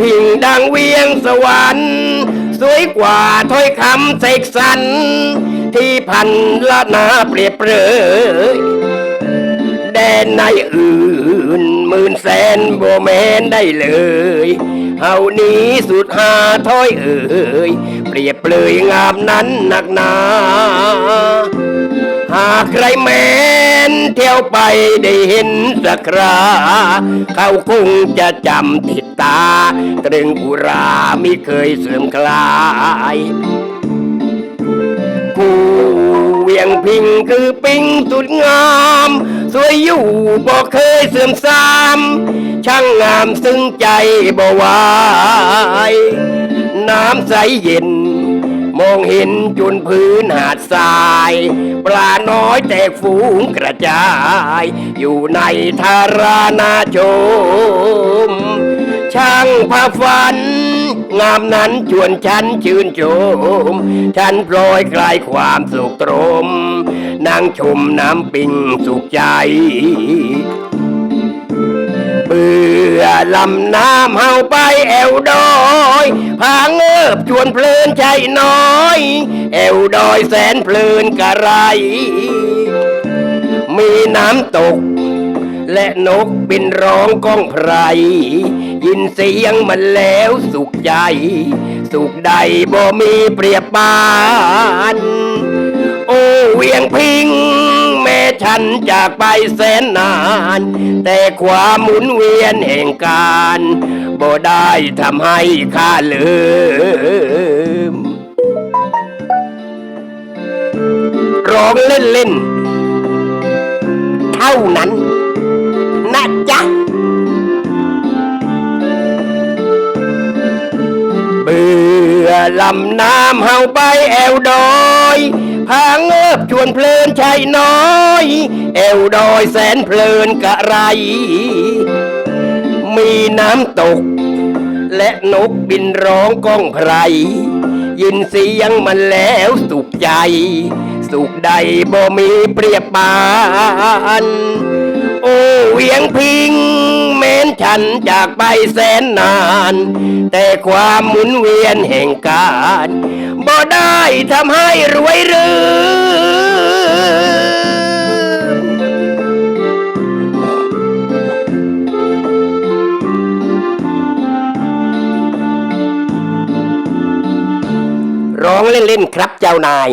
พิงดังเวียงสวรรค์ สวยกว่าถ้อยคำเสกสรรที่พันละนาเปรียบเปรยแดนในอื่นหมื่นแสนโบแมนได้เลยเฮานี้สุดหาถ้อยเอ่ยเปรียบเปรยงามนั้นหนักหนา หากใครแม้ นเที่ยวไปได้เห็นสักคราเขาคงจะจำติดตา ตรึงอุรามิเคยเสื่อมคลายผู้เวียงพิงคือปิงสุดงาม สวยอยู่บ่เคยเสื่อมทราม ช่างงามซึ้งใจบ่วาย น้ำใสเย็น มองเห็นจุนพื้นหาดทราย ปลาน้อยแตกฝูงกระจาย อยู่ในทารานาชม ช่างพาฝัน งามนั้นชวนฉันชื่นชม ฉันพลอยคลายความสุขตรม นั่งชมน้ำปิงสุขใจเบื่อ ลำน้ำเฮาไปแอวดอยพาเงิบชวนเพลินใจน้อย แอวดอยแสนเพลินกะไร มีน้ำตก และนกบินร้องก้องไพร ยินเสียงมันแล้วสุขใจ สุขใดบ่มีเปรียบปาน โอเวียงพิง ฉันจากไปแสนนาน แต่ความหมุนเวียนแห่งการบ่ได้ทำให้ข้าลืมร้องเล่นๆเท่านั้นนะจ๊ะเบื่อลำน้ำเฮาไปแอวดอย วนเพลินชายน้อยแอวดอยแสนเพลินกะไร มีน้ำตก และนกบินร้องก้องไพร ยินเสียงมันแล้วสุขใจ สุขใดบ่มีเปรียบปานโอ้เวียงพิงแม้นฉันจากไปแสนนาน แต่ความหมุนเวียนแห่งการบ่ได้ทำให้รวยรือ ร้องเล่นๆครับเจ้านาย